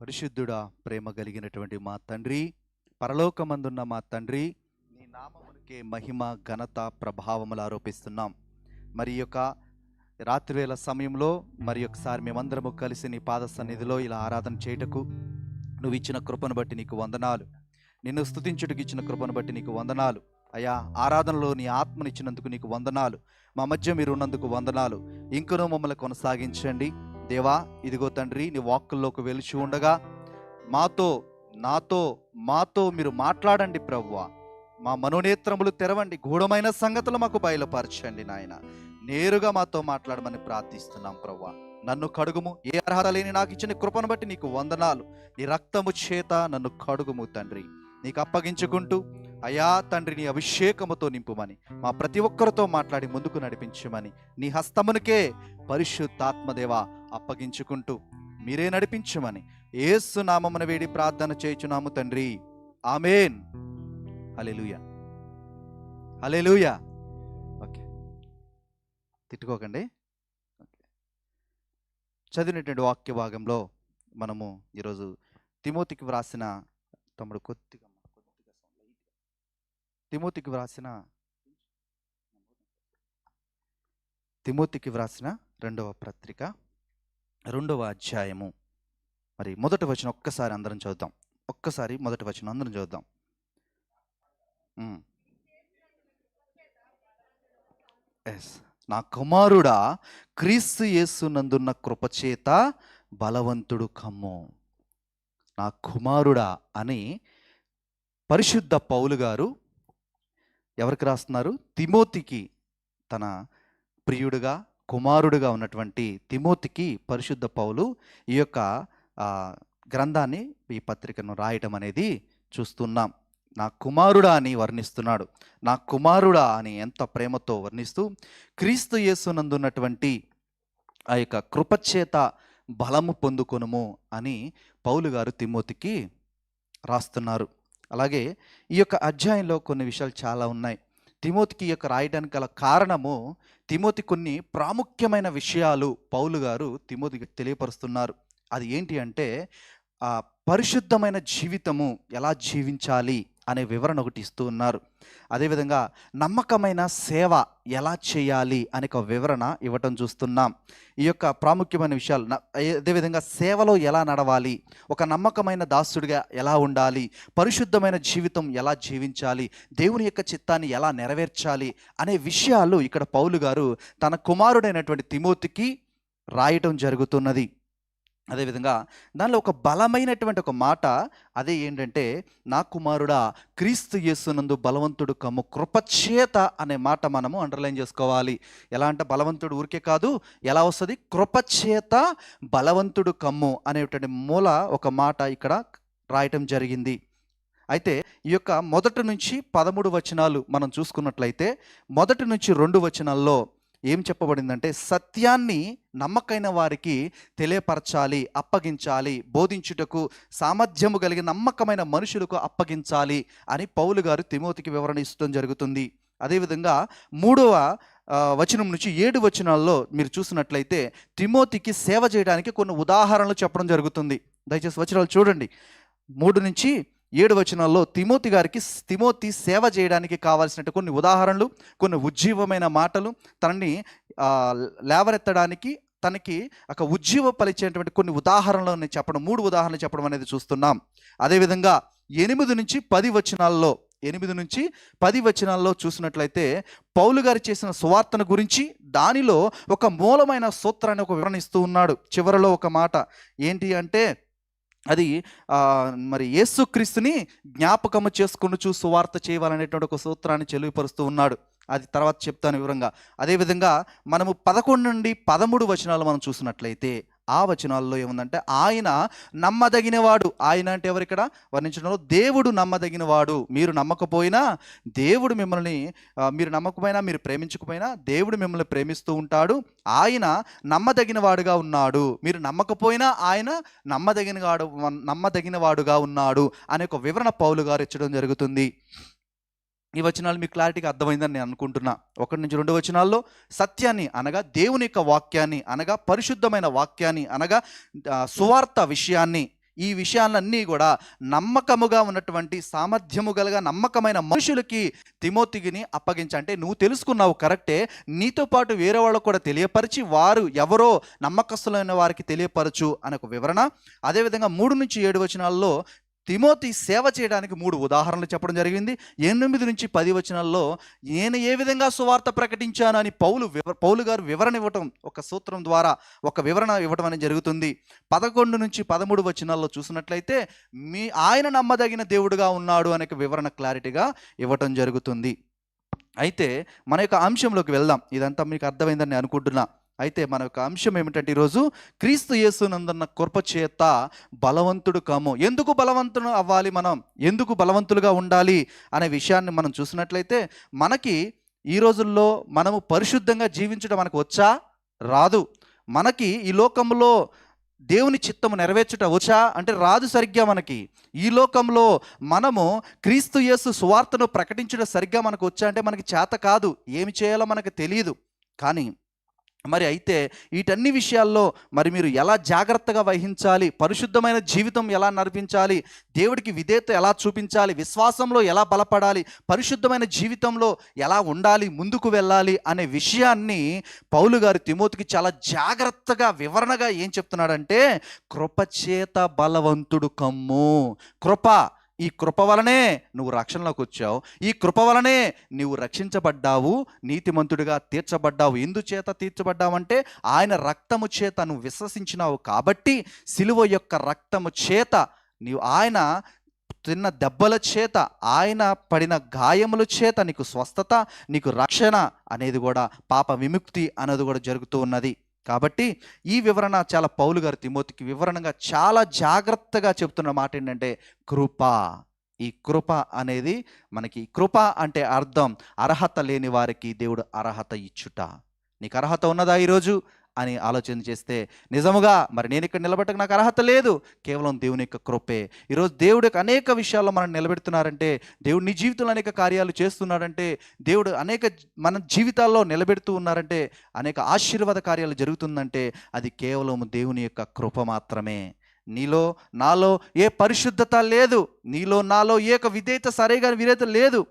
పరిశుద్ధుడా ప్రేమ కలిగినటువంటి మా తండ్రి పరలోకమందున్న మా తండ్రి నీ నామమునికే మహిమ ఘనత ప్రభావములు ఆరోపిస్తున్నాం. మరి యొక్క రాత్రివేళ సమయంలో మరి ఒకసారి మేమందరము కలిసి నీ పాద సన్నిధిలో ఇలా ఆరాధన చేయుటకు నువ్వు ఇచ్చిన కృపను బట్టి నీకు వందనాలు. నిన్ను స్థుతించుటకు ఇచ్చిన కృపను బట్టి నీకు వందనాలు. అయా ఆరాధనలో నీ ఆత్మనిచ్చినందుకు నీకు వందనాలు. మా మధ్య మీరు ఉన్నందుకు వందనాలు. ఇంకనూ మమ్మల్ని కొనసాగించండి. దేవా ఇదిగో తండ్రి నీ వాక్కుల్లోకి వెలిచి ఉండగా మాతో నాతో మాతో మీరు మాట్లాడండి ప్రవ్వా. మా మనోనేత్రములు తెరవండి గూఢమైన సంగతులు మాకు బయలుపరచండి నాయన. నేరుగా మాతో మాట్లాడమని ప్రార్థిస్తున్నాం ప్రవ్వా. నన్ను కడుగుము ఏ అర్హత లేని నాకు ఇచ్చిన కృపను బట్టి నీకు వందనాలు. నీ రక్తము చేత నన్ను కడుగుము తండ్రి. నీకు అప్పగించుకుంటూ అయా తండ్రి నీ అభిషేకముతో నింపుమని మా ప్రతి ఒక్కరితో మాట్లాడి ముందుకు నడిపించమని నీ హస్తమునికే పరిశుద్ధాత్మదేవ అప్పగించుకుంటూ మీరే నడిపించమని ఏసు నామమున వేడి ప్రార్థన చేయుచున్నాము తండ్రి. ఆమెన్. హల్లెలూయ. హల్లెలూయ. ఓకే. తిట్టుకోకండి. చదివినటువంటి వాక్య భాగంలో మనము ఈరోజు తిమోతికి వ్రాసిన తమ్ముడు కొద్దిగా తిమోతికి వ్రాసిన తిమోతికి వ్రాసిన రెండవ పత్రిక రెండవ అధ్యాయము. మరి మొదటి వచనం ఒక్కసారి అందరం చూద్దాం ఒక్కసారి మొదటి వచనం అందరం చూద్దాం ఎస్ నా కుమారుడా క్రీస్తు యేసునందున్న కృపచేత బలవంతుడు కమ్ము. నా కుమారుడా అని పరిశుద్ధ పౌలు గారు ఎవరికి రాస్తున్నారు? తిమోతికి తన ప్రియుడుగా కుమారుడుగా ఉన్నటువంటి తిమోతికి పరిశుద్ధ పౌలు ఈ యొక్క గ్రంథాన్ని ఈ పత్రికను రాయటం అనేది చూస్తున్నాం. నా కుమారుడా అని వర్ణిస్తున్నాడు. నా కుమారుడా అని ఎంత ప్రేమతో వర్ణిస్తూ క్రీస్తు యేసునందున్నటువంటి ఆ యొక్క కృపచేత బలము పొందుకొనుము అని పౌలు గారు తిమోతికి రాస్తున్నారు. అలాగే ఈ యొక్క అధ్యాయంలో కొన్ని విషయాలు చాలా ఉన్నాయి. తిమోతికి ఈ యొక్క రాయడానికి గల కారణము తిమోతి కొన్ని ప్రాముఖ్యమైన విషయాలు పౌలు గారు తిమోతికి తెలియపరుస్తున్నారు. అది ఏంటి అంటే పరిశుద్ధమైన జీవితము ఎలా జీవించాలి? అనే వివరణ ఒకటి ఇస్తూ ఉన్నారు. అదేవిధంగా నమ్మకమైన సేవ ఎలా చేయాలి అనే ఒక వివరణ ఇవ్వటం చూస్తున్నాం. ఈ యొక్క ప్రాముఖ్యమైన విషయాలు అదేవిధంగా సేవలో ఎలా నడవాలి ఒక నమ్మకమైన దాసుడిగా ఎలా ఉండాలి పరిశుద్ధమైన జీవితం ఎలా జీవించాలి దేవుని యొక్క చిత్తాన్ని ఎలా నెరవేర్చాలి అనే విషయాలు ఇక్కడ పౌలు గారు తన కుమారుడైనటువంటి తిమోతికి రాయటం జరుగుతున్నది. అదేవిధంగా దానిలో ఒక బలమైనటువంటి ఒక మాట అదే ఏంటంటే నా కుమారుడా క్రీస్తు యేసునందు బలవంతుడు కమ్ము కృపచేత అనే మాట మనము అండర్లైన్ చేసుకోవాలి. ఎలా అంటే బలవంతుడు ఊరికే కాదు ఎలా వస్తుంది? కృపచేత బలవంతుడు కమ్ము అనేటువంటి మూల ఒక మాట ఇక్కడ రాయటం జరిగింది. అయితే ఈ యొక్క మొదటి నుంచి పదమూడు వచనాలు మనం చూసుకున్నట్లయితే మొదటి నుంచి రెండు వచనాల్లో ఏం చెప్పబడిందంటే సత్యాన్ని నమ్మకైన వారికి తెలియపరచాలి అప్పగించాలి బోధించుటకు సామర్థ్యము కలిగిన నమ్మకమైన మనుషులకు అప్పగించాలి అని పౌలు గారు తిమోతికి వివరణ ఇస్తడం జరుగుతుంది. అదేవిధంగా మూడవ వచనం నుంచి ఏడు వచనాల్లో మీరు చూసినట్లయితే తిమోతికి సేవ చేయడానికి కొన్ని ఉదాహరణలు చెప్పడం జరుగుతుంది. దయచేసి వచనాలు చూడండి. మూడు నుంచి ఏడు వచనాల్లో తిమోతి గారికి తిమోతి సేవ చేయడానికి కావాల్సిన కొన్ని ఉదాహరణలు కొన్ని ఉజ్జీవమైన మాటలు తనని లేవరెత్తడానికి తనకి ఒక ఉజ్జీవ పలిచేటువంటి కొన్ని ఉదాహరణలు చెప్పడం మూడు ఉదాహరణలు చెప్పడం అనేది చూస్తున్నాం. అదేవిధంగా ఎనిమిది నుంచి పది వచనాల్లో ఎనిమిది నుంచి పది వచనాల్లో చూసినట్లయితే పౌలు గారు చేసిన సువార్తను గురించి దానిలో ఒక మూలమైన సూత్రాన్ని ఒక వివరణ ఇస్తూ ఉన్నాడు. చివరిలో ఒక మాట ఏంటి అంటే అది మరి యేసుక్రీస్తుని జ్ఞాపకము చేసుకుని సువార్త చేయాలనేటువంటి ఒక సూత్రాన్ని చెలిపరుస్తూ ఉన్నాడు. అది తర్వాత చెప్తాను వివరంగా. అదేవిధంగా మనము పదకొండు నుండి పదమూడు వచనాలు మనం చూసినట్లయితే ఆ వచనాల్లో ఏముందంటే ఆయన నమ్మదగినవాడు. ఆయన అంటే ఎవరు ఇక్కడ? వర్ణించడంలో దేవుడు నమ్మదగినవాడు. మీరు నమ్మకపోయినా దేవుడు మిమ్మల్ని మీరు నమ్మకపోయినా మీరు ప్రేమించకపోయినా దేవుడు మిమ్మల్ని ప్రేమిస్తూ ఉంటాడు. ఆయన నమ్మదగినవాడుగా ఉన్నాడు. మీరు నమ్మకపోయినా ఆయన నమ్మదగినవాడు నమ్మదగినవాడుగా ఉన్నాడు అనే ఒక వివరణ పౌలు గారు ఇచ్చడం జరుగుతుంది. ఈ వచనాలు మీకు క్లారిటీగా అర్థమైందని నేను అనుకుంటున్నా. ఒకటి నుంచి రెండు వచనాల్లో సత్యాన్ని అనగా దేవుని యొక్క వాక్యాన్ని అనగా పరిశుద్ధమైన వాక్యాన్ని అనగా సువార్త విషయాన్ని ఈ విషయాలన్నీ కూడా నమ్మకముగా ఉన్నటువంటి సామర్థ్యము గలగా నమ్మకమైన మనుషులకి తిమోతిగిని అప్పగించ అంటే నువ్వు తెలుసుకున్నావు కరెక్టే నీతో పాటు వేరే వాళ్ళకు కూడా తెలియపరిచి వారు ఎవరో నమ్మకస్తులైన వారికి తెలియపరచు అనే ఒక వివరణ. అదేవిధంగా మూడు నుంచి ఏడు వచనాల్లో తిమోతి సేవ చేయడానికి మూడు ఉదాహరణలు చెప్పడం జరిగింది. ఎనిమిది నుంచి పది వచనాల్లో నేను ఏ విధంగా సువార్త ప్రకటించాను అని పౌలు వివ పౌలు గారు వివరణ ఇవ్వటం ఒక సూత్రం ద్వారా ఒక వివరణ ఇవ్వటం అనేది జరుగుతుంది. పదకొండు నుంచి పదమూడు వచనాల్లో చూసినట్లయితే మీ ఆయన నమ్మదగిన దేవుడుగా ఉన్నాడు అనే వివరణ క్లారిటీగా ఇవ్వటం జరుగుతుంది. అయితే మన యొక్క అంశంలోకి వెళ్దాం. ఇదంతా మీకు అర్థమైందని నేను అనుకుంటున్నా. అయితే మన యొక్క అంశం ఏమిటంటే ఈరోజు క్రీస్తు యేసునందన్న కృప చేత బలవంతుడు కాము. ఎందుకు బలవంతుడు అవ్వాలి మనం? ఎందుకు బలవంతులుగా ఉండాలి అనే విషయాన్ని మనం చూసినట్లయితే మనకి ఈ రోజుల్లో మనము పరిశుద్ధంగా జీవించడం మనకు వచ్చా? రాదు. మనకి ఈ లోకంలో దేవుని చిత్తము నెరవేర్చుట వచ్చా? అంటే రాదు సరిగ్గా మనకి. ఈ లోకంలో మనము క్రీస్తు యేసు సువార్తను ప్రకటించడం సరిగ్గా మనకు వచ్చా? అంటే మనకి చేత కాదు. ఏమి చేయాలో మనకు తెలియదు కానీ మరి అయితే వీటన్ని విషయాల్లో మరి మీరు ఎలా జాగ్రత్తగా వహించాలి? పరిశుద్ధమైన జీవితం ఎలా నడిపించాలి? దేవుడికి విధేయత ఎలా చూపించాలి? విశ్వాసంలో ఎలా బలపడాలి? పరిశుద్ధమైన జీవితంలో ఎలా ఉండాలి? ముందుకు వెళ్ళాలి? అనే విషయాన్ని పౌలు గారు తిమోతికి చాలా జాగ్రత్తగా వివరణగా ఏం చెప్తున్నాడంటే కృపచేత బలవంతుడు కమ్ము. కృప ఈ కృప వలనే నువ్వు రక్షణలోకి వచ్చావు. ఈ కృప వలనే నీవు రక్షించబడ్డావు. నీతిమంతుడిగా తీర్చబడ్డావు. ఎందుచేత తీర్చబడ్డావంటే ఆయన రక్తము చేత నువ్వు విశ్వసించినావు కాబట్టి సిలువ యొక్క రక్తము చేత నీవు ఆయన తిన్న దెబ్బల చేత ఆయన పడిన గాయముల చేత నీకు స్వస్థత నీకు రక్షణ అనేది కూడా పాప విముక్తి అనేది కూడా జరుగుతూ ఉన్నది. కాబట్టి ఈ వివరణ చాలా పౌలు గారు తిమోతికి వివరణగా చాలా జాగ్రత్తగా చెప్తున్న మాట ఏంటంటే కృప. ఈ కృప అనేది మనకి కృప అంటే అర్థం. అర్హత లేని వారికి దేవుడు అర్హత ఇచ్చుట. నీకు అర్హత ఉన్నదా ఈరోజు? అని ఆలోచన చేస్తే నిజముగా మరి నేను ఇక్కడ నిలబెట్టక నాకు అర్హత లేదు. కేవలం దేవుని యొక్క కృపే. ఈరోజు దేవుడు యొక్క అనేక విషయాల్లో మనం నిలబెడుతున్నారంటే దేవుడు నీ జీవితంలో అనేక కార్యాలు చేస్తున్నాడంటే దేవుడు అనేక మన జీవితాల్లో నిలబెడుతూ ఉన్నారంటే అనేక ఆశీర్వాద కార్యాలు జరుగుతుందంటే అది కేవలం దేవుని యొక్క కృప మాత్రమే. నీలో నాలో ఏ పరిశుద్ధత లేదు. నీలో నాలో ఏ విధేయత సరిగా విధేయత లేదు.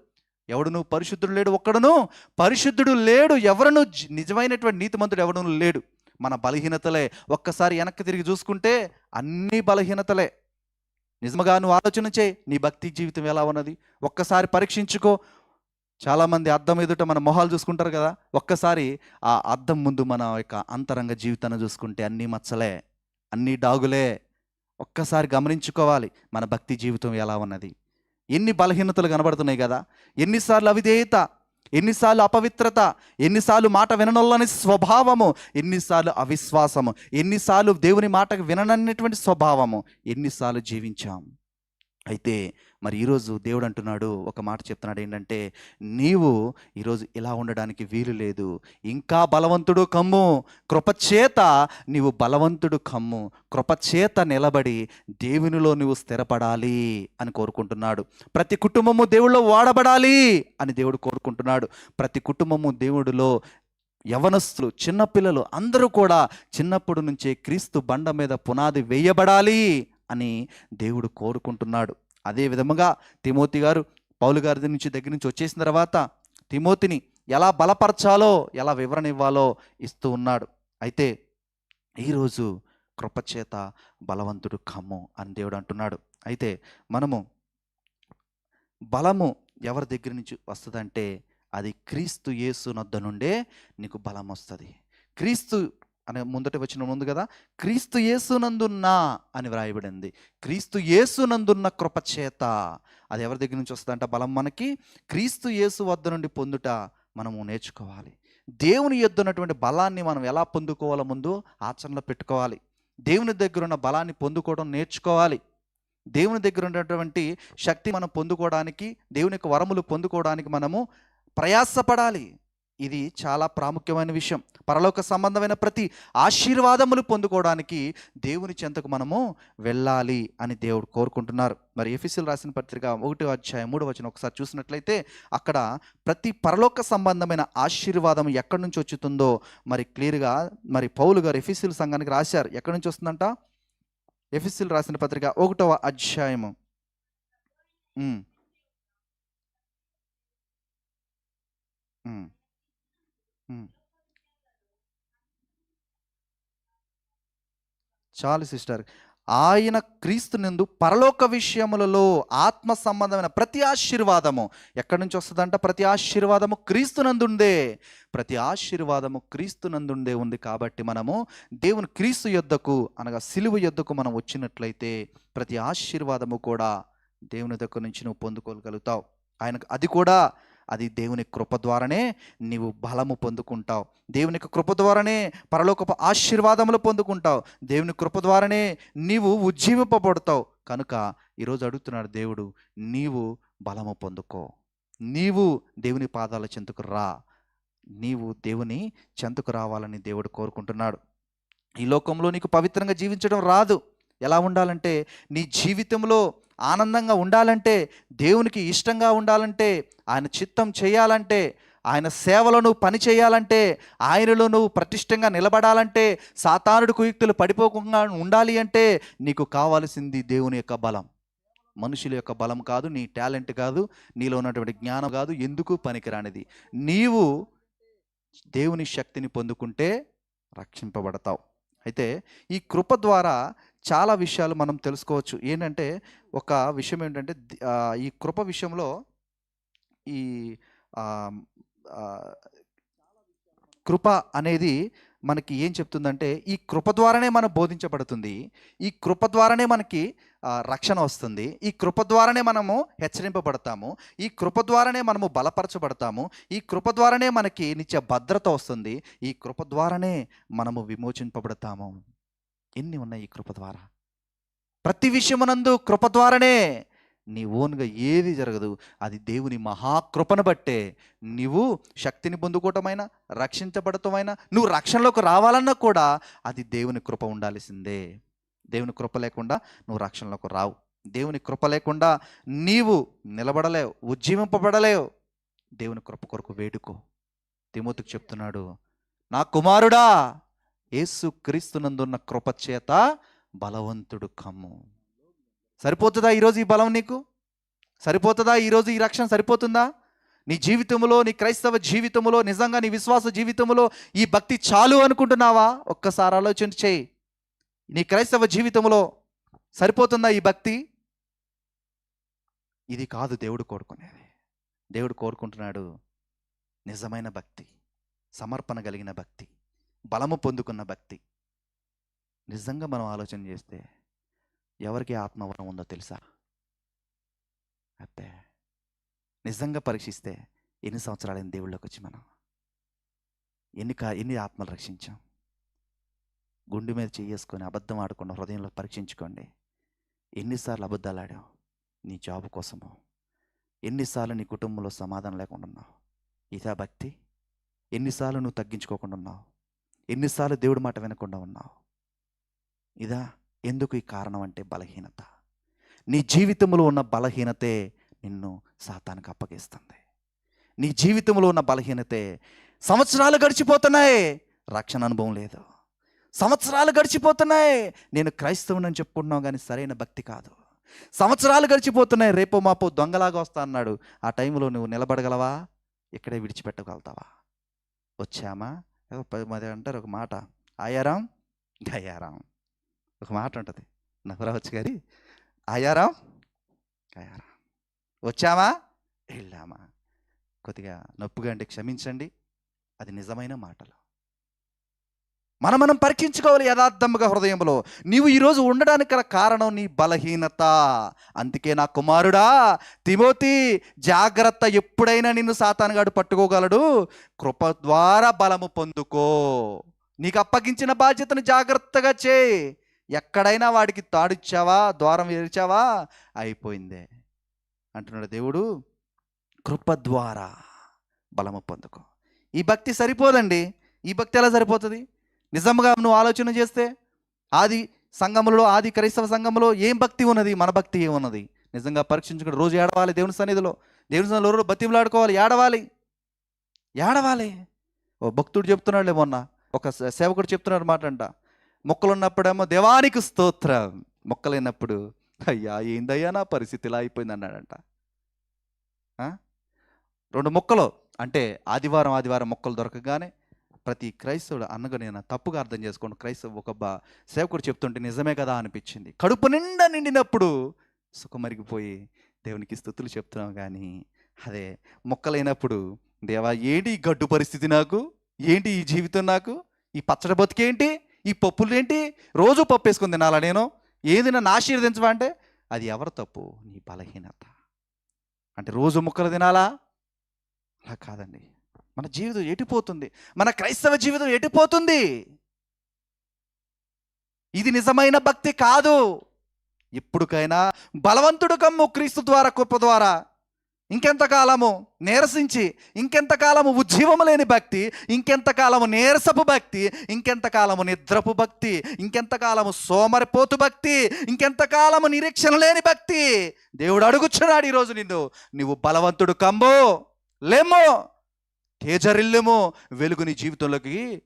ఎవడును పరిశుద్ధుడు లేడు ఒక్కడను. పరిశుద్ధుడు లేడు ఎవరను. నిజమైనటువంటి నీతిమంతుడు ఎవడను లేడు. మన బలహీనతలే. ఒక్కసారి వెనక్కి తిరిగి చూసుకుంటే అన్ని బలహీనతలే. నిజముగా నువ్వు ఆలోచన చేయి. నీ భక్తి జీవితం ఎలా ఉన్నది? ఒక్కసారి పరీక్షించుకో. చాలామంది అద్దం ఎదుట మన మొహాలు చూసుకుంటారు కదా? ఒక్కసారి ఆ అద్దం ముందు మన యొక్క అంతరంగ జీవితాన్ని చూసుకుంటే అన్నీ మచ్చలే. అన్నీ డాగులే. ఒక్కసారి గమనించుకోవాలి మన భక్తి జీవితం ఎలా ఉన్నది. ఎన్ని బలహీనతలు కనబడుతున్నాయి కదా? ఎన్నిసార్లు అవిధేయత ఎన్నిసార్లు అపవిత్రత ఎన్నిసార్లు మాట విననొల్లని స్వభావము ఎన్నిసార్లు అవిశ్వాసము ఎన్నిసార్లు దేవుని మాటకు విననన్నటువంటి స్వభావము ఎన్నిసార్లు జీవించాం. అయితే మరి ఈరోజు దేవుడు అంటున్నాడు ఒక మాట చెప్తున్నాడు ఏంటంటే నీవు ఈరోజు ఇలా ఉండడానికి వీలు లేదు. ఇంకా బలవంతుడు కమ్ము. కృపచేత నీవు బలవంతుడు కమ్ము. కృపచేత నిలబడి దేవునిలో నువ్వు స్థిరపడాలి అని కోరుకుంటున్నాడు. ప్రతి కుటుంబము దేవుళ్ళో వాడబడాలి అని దేవుడు కోరుకుంటున్నాడు. ప్రతి కుటుంబము దేవుడిలో యవనస్తులు చిన్నపిల్లలు అందరూ కూడా చిన్నప్పటి నుంచే క్రీస్తు బండ మీద పునాది వేయబడాలి అని దేవుడు కోరుకుంటున్నాడు. అదే విధముగా తిమోతి గారు పౌలు గారి నుంచి దగ్గర నుంచి వచ్చేసిన తర్వాత తిమోతిని ఎలా బలపరచాలో ఎలా వివరణ ఇవ్వాలో ఇస్తూ ఉన్నాడు. అయితే ఈరోజు కృపచేత బలవంతుడు కమ్ము అని దేవుడు అంటున్నాడు. అయితే మనము బలము ఎవరి దగ్గర నుంచి వస్తుందంటే అది క్రీస్తు యేసు నొద్ద నుండే నీకు బలం వస్తుంది క్రీస్తు అనే ముందట వచ్చిన ముందు కదా? క్రీస్తు యేసునందున్నా అని వ్రాయబడింది. క్రీస్తు యేసునందున్న కృపచేత అది ఎవరి దగ్గర నుంచి వస్తుందంట? బలం మనకి. క్రీస్తు యేసు వద్ద నుండి పొందుట మనము నేర్చుకోవాలి. దేవుని ఎద్దున్నటువంటి బలాన్ని మనం ఎలా పొందుకోవాలో ముందు ఆచరణలో పెట్టుకోవాలి. దేవుని దగ్గర ఉన్న బలాన్ని పొందుకోవడం నేర్చుకోవాలి. దేవుని దగ్గర ఉన్నటువంటి శక్తి మనం పొందుకోవడానికి దేవుని యొక్క వరములు పొందుకోవడానికి మనము ప్రయాసపడాలి. ఇది చాలా ప్రాముఖ్యమైన విషయం. పరలోక సంబంధమైన ప్రతి ఆశీర్వాదములు పొందుకోవడానికి దేవుని చెంతకు మనము వెళ్ళాలి అని దేవుడు కోరుకుంటున్నారు. మరి ఎఫీసీలు రాసిన పత్రిక ఒకటో అధ్యాయం మూడో వచ్చిన ఒకసారి చూసినట్లయితే అక్కడ ప్రతి పరలోక సంబంధమైన ఆశీర్వాదం ఎక్కడి నుంచి వచ్చుతుందో మరి క్లియర్గా మరి పౌలు గారు ఎఫీసీల సంఘానికి రాశారు. ఎక్కడి నుంచి వస్తుందంట? ఎఫీసీల్ రాసిన పత్రిక ఒకటవ అధ్యాయము Mm. చాలు సిస్టర్. ఆయన క్రీస్తునందు పరలోక విషయములలో ఆత్మ సంబంధమైన ప్రతి ఆశీర్వాదము ఎక్కడి నుంచి వస్తుందంట? ప్రతి ఆశీర్వాదము క్రీస్తునందుండే ప్రతి ఆశీర్వాదము క్రీస్తునందుండే ఉంది కాబట్టి మనము దేవుని క్రీస్తు యొద్దకు అనగా సిలువ యొద్దకు మనం వచ్చినట్లయితే ప్రతి ఆశీర్వాదము కూడా దేవుని దగ్గర నుంచి నువ్వు పొందుకోగలుగుతావు. ఆయనకు అది కూడా అది దేవుని కృప ద్వారానే నీవు బలము పొందుకుంటావు. దేవుని కృప ద్వారానే పరలోకపు ఆశీర్వాదములు పొందుకుంటావు. దేవుని కృప ద్వారానే నీవు ఉజ్జీవింపబడతావు. కనుక ఈరోజు అడుగుతున్నాడు దేవుడు నీవు బలము పొందుకో. నీవు దేవుని పాదాల చెంతకు రా. నీవు దేవుని చెంతకు రావాలని దేవుడు కోరుకుంటున్నాడు. ఈ లోకంలో నీకు పవిత్రంగా జీవించడం రాదు. ఎలా ఉండాలంటే నీ జీవితంలో ఆనందంగా ఉండాలంటే దేవునికి ఇష్టంగా ఉండాలంటే ఆయన చిత్తం చేయాలంటే ఆయన సేవలో నువ్వు పని చేయాలంటే ఆయనలో నువ్వు ప్రతిష్టంగా నిలబడాలంటే సాతానుడు కుయుక్తులు పడిపోకుండా ఉండాలి అంటే నీకు కావాల్సింది దేవుని యొక్క బలం. మనుషుల యొక్క బలం కాదు నీ టాలెంట్ కాదు నీలో ఉన్నటువంటి జ్ఞానం కాదు ఎందుకు పనికిరానిది? నీవు దేవుని శక్తిని పొందుకుంటే రక్షింపబడతావు. అయితే ఈ కృప ద్వారా చాలా విషయాలు మనం తెలుసుకోవచ్చు. ఏంటంటే ఒక విషయం ఏంటంటే ఈ కృప విషయంలో ఈ కృప అనేది మనకి ఏం చెప్తుందంటే ఈ కృప ద్వారానే మనం బోధించబడుతుంది. ఈ కృప ద్వారానే మనకి రక్షణ వస్తుంది. ఈ కృప ద్వారానే మనము హెచ్చరింపబడతాము. ఈ కృప ద్వారానే మనము బలపరచబడతాము. ఈ కృప ద్వారానే మనకి నిత్య భద్రత వస్తుంది. ఈ కృప ద్వారానే మనము విమోచింపబడతాము. ఎన్ని ఉన్నాయి ఈ కృప ద్వారా? ప్రతి విషయమునందు కృప ద్వారానే నీ ఓన్గా ఏది జరగదు. అది దేవుని మహాకృపను బట్టే నీవు శక్తిని పొందుకోవటమైనా రక్షించబడటమైనా నువ్వు రక్షణలోకి రావాలన్నా కూడా అది దేవుని కృప ఉండాల్సిందే. దేవుని కృప లేకుండా నువ్వు రక్షణలోకి రావు. దేవుని కృప లేకుండా నీవు నిలబడలేవు ఉజ్జీవింపబడలేవు. దేవుని కృప కొరకు వేడుకో. తిమోతికి చెప్తున్నాడు నా కుమారుడా యేసు క్రీస్తునందున్న కృప చేత బలవంతుడు కమ్ము. సరిపోతుందా ఈరోజు ఈ బలం నీకు? సరిపోతుందా ఈరోజు ఈ రక్షణ సరిపోతుందా? నీ జీవితంలో నీ క్రైస్తవ జీవితంలో నిజంగా నీ విశ్వాస జీవితంలో ఈ భక్తి చాలు అనుకుంటున్నావా? ఒక్కసారి ఆలోచన చేయి. నీ క్రైస్తవ జీవితంలో సరిపోతుందా ఈ భక్తి? ఇది కాదు దేవుడు కోరుకునేది. దేవుడు కోరుకుంటున్నాడు నిజమైన భక్తి సమర్పణ కలిగిన భక్తి. బలము పొందుకున్న భక్తి. నిజంగా మనం ఆలోచన చేస్తే ఎవరికి ఆత్మవరం ఉందో తెలుసా? అబ్బే నిజంగా పరీక్షిస్తే ఎన్ని సంవత్సరాలైన దేవుళ్ళకి వచ్చి మనం? ఎన్ని కా ఎన్ని ఆత్మలు రక్షించాం? గుండె మీద చేసుకొని అబద్ధం ఆడకుండా హృదయంలో పరీక్షించుకోండి. ఎన్నిసార్లు అబద్ధాలు ఆడావు? నీ జాబ్ కోసమో? ఎన్నిసార్లు నీ కుటుంబంలో సమాధానం లేకుండా ఉన్నావు? ఇదా భక్తి? ఎన్నిసార్లు నువ్వు తగ్గించుకోకుండా ఉన్నావు? ఎన్నిసార్లు దేవుడి మాట వినకుండా ఉన్నావు? ఇదా ఎందుకు ఈ కారణం అంటే బలహీనత. నీ జీవితంలో ఉన్న బలహీనతే నిన్ను సాతానికి అప్పగిస్తుంది. నీ జీవితంలో ఉన్న బలహీనతే సంవత్సరాలు గడిచిపోతున్నాయి రక్షణ అనుభవం లేదు. సంవత్సరాలు గడిచిపోతున్నాయి నేను క్రైస్తవునని చెప్పుకుంటున్నావు కానీ సరైన భక్తి కాదు. సంవత్సరాలు గడిచిపోతున్నాయి రేపో మాపో దొంగలాగా వస్తా అన్నాడు. ఆ టైంలో నువ్వు నిలబడగలవా? ఇక్కడే విడిచిపెట్టగలుగుతావా? వచ్చామా? పది మంది అంటారు ఒక మాట. ఆయారాం గయారాం ఒక మాట ఉంటుంది. నవరావచ్చు గారి ఆయారాం గయారాం వచ్చామా? వెళ్ళామా. కొద్దిగా నొప్పిగా అంటే క్షమించండి. అది నిజమైన మాటలు. మనం మనం పరీక్షించుకోవాలి యథార్థముగా హృదయంలో నీవు ఈరోజు ఉండడానికి గల కారణం నీ బలహీనత. అందుకే నా కుమారుడా తిమోతి జాగ్రత్త ఎప్పుడైనా నిన్ను సాతానుగాడు పట్టుకోగలడు. కృప ద్వారా బలము పొందుకో. నీకు అప్పగించిన బాధ్యతను జాగ్రత్తగా చేయి. ఎక్కడైనా వాడికి తాడిచ్చావా ద్వారం ఏర్చావా? అయిపోయిందే. అంటున్నాడు దేవుడు కృప ద్వారా బలము పొందుకో. ఈ భక్తి సరిపోదండి. ఈ భక్తి ఎలా సరిపోతుంది? నిజంగా నువ్వు ఆలోచన చేస్తే ఆది సంఘములో ఆది క్రైస్తవ సంఘములో ఏం భక్తి ఉన్నది? మన భక్తి ఏమున్నది? నిజంగా పరీక్షించుకుని రోజు ఏడవాలి దేవుని సన్నిధిలో. దేవుని సన్నిధిలో రోజు బతిమలాడుకోవాలి ఏడవాలి. ఏడవాలి. ఓ భక్తుడు చెప్తున్నాడులే మొన్న. ఒక సేవకుడు చెప్తున్నాడు మాట అంట మొక్కలు ఉన్నప్పుడేమో దేవానికి స్తోత్రం. మొక్కలైనప్పుడు అయ్యా ఏందయ్యా నా పరిస్థితి? ఇలా అయిపోయింది అన్నాడంట. రెండు మొక్కలు. అంటే ఆదివారం ఆదివారం మొక్కలు దొరకగానే ప్రతి క్రైస్తవుడు అన్నగా నేను తప్పుగా అర్థం చేసుకోండి క్రైస్తవు ఒక బా సేవకుడు చెప్తుంటే నిజమే కదా అనిపించింది. కడుపు నిండా నిండినప్పుడు సుఖమరిగిపోయి దేవునికి స్థుతులు చెప్తున్నాం కానీ అదే మొక్కలైనప్పుడు దేవా ఏంటి ఈ గడ్డు పరిస్థితి నాకు? ఏంటి ఈ జీవితం నాకు? ఈ పచ్చడి బతికేంటి? ఈ పప్పులు ఏంటి రోజు పప్పు వేసుకుని తినాలా నేను? ఏది నన్ను ఆశీర్వదించవా అంటే అది ఎవరి తప్పు? నీ బలహీనత. అంటే రోజు ముక్కలు తినాలా? అలా కాదండి. మన జీవితం ఎటుపోతుంది? మన క్రైస్తవ జీవితం ఎటుపోతుంది? ఇది నిజమైన భక్తి కాదు. ఎప్పుడుకైనా బలవంతుడు కమ్ము క్రీస్తు ద్వారా కుప్ప ద్వారా ఇంకెంతకాలము నీరసించి ఇంకెంతకాలము ఉజ్జీవము లేని భక్తి ఇంకెంతకాలము నీరసపు భక్తి ఇంకెంతకాలము నిద్రపు భక్తి ఇంకెంతకాలము సోమరిపోతు భక్తి ఇంకెంతకాలము నిరీక్షణ లేని భక్తి. దేవుడు అడుగుచున్నాడు ఈరోజు నిన్ను. నువ్వు బలవంతుడు కమ్ము లేమో తేజరిల్లుము వెలుగు నీ జీవితంలోకి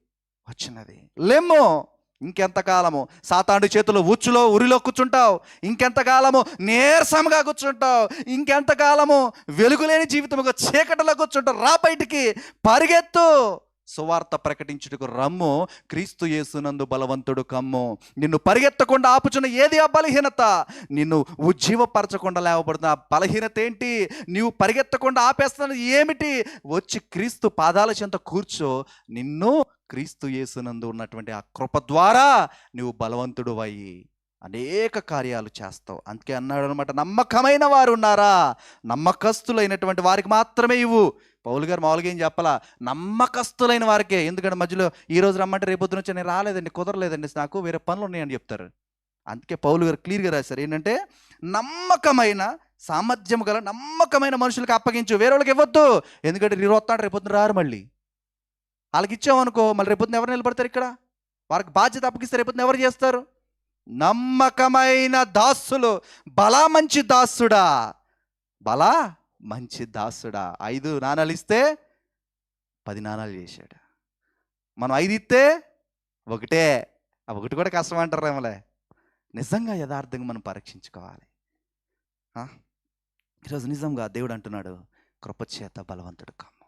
వచ్చినది. లేమో ఇంకెంతకాలము సాతాండు చేతులు ఉచ్చులో ఉరిలో కూర్చుంటావు. ఇంకెంతకాలము నీరసంగా కూర్చుంటావు. ఇంకెంతకాలము వెలుగులేని జీవితముగా చీకటిలో కూర్చుంటావు. రా బయటికి పరిగెత్తు. సువార్త ప్రకటించుటకు రమ్ము క్రీస్తు యేసునందు బలవంతుడు కమ్ము. నిన్ను పరిగెత్తకుండా ఆపుచున్న ఏది ఆ బలహీనత? నిన్ను ఉజ్జీవపరచకుండా లేవబడుతున్న ఆ బలహీనత ఏంటి? నీవు పరిగెత్తకుండా ఆపేస్తున్నది ఏమిటి? వచ్చి క్రీస్తు పాదాల చెంత కూర్చో నిన్ను క్రీస్తు యేసునందు ఉన్నటువంటి ఆ కృప ద్వారా నువ్వు బలవంతుడు అయ్యి అనేక కార్యాలు చేస్తావు. అందుకే అన్నాడు అనమాట నమ్మకమైన వారు ఉన్నారా నమ్మకస్తులైనటువంటి వారికి మాత్రమే ఇవ్వు. పౌలు గారు మామూలుగా ఏం చెప్పాలా? నమ్మకస్తులైన వారికే. ఎందుకంటే మధ్యలో ఈ రోజు రమ్మంటే రేపొద్దు వచ్చి నేను రాలేదండి కుదరలేదండి నాకు వేరే పనులు ఉన్నాయని చెప్తారు. అందుకే పౌలు గారు క్లియర్గా రాశారు. ఏంటంటే నమ్మకమైన సామర్థ్యం గల నమ్మకమైన మనుషులకు అప్పగించు. వేరే వాళ్ళకి ఇవ్వద్దు. ఎందుకంటే రేపు వస్తాడు రేపొద్దున రారు మళ్ళీ. వాళ్ళకి ఇచ్చామనుకో మళ్ళీ రేపొద్దున ఎవరు నిలబడతారు ఇక్కడ? వారికి బాధ్యత అప్పగిస్తే రేపొద్దున ఎవరు చేస్తారు? నమ్మకమైన దాసులు. బలా మంచి దాసుడా? బలా మంచి దాసుడా? ఐదు నాణాలు ఇస్తే పది నాణాలు చేశాడు. మనం ఐదు ఇస్తే ఒకటే. ఒకటి కూడా కష్టం అంటారేమలే. నిజంగా యథార్థంగా మనం పరీక్షించుకోవాలి. ఆ? ఈరోజు నిజంగా దేవుడు అంటున్నాడు కృపచేత బలవంతుడు కమ్ము.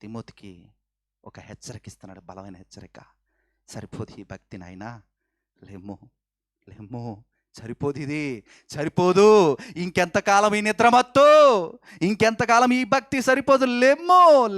తిమోతికి ఒక హెచ్చరిక ఇస్తున్నాడు బలమైన హెచ్చరిక. సరిపోదు ఈ భక్తి నాయనా. లేమో లేమో సరిపోదు ఇది సరిపోదు. ఇంకెంతకాలం ఈ నిద్రమత్తు ఇంకెంతకాలం ఈ భక్తి సరిపోదు? లేమో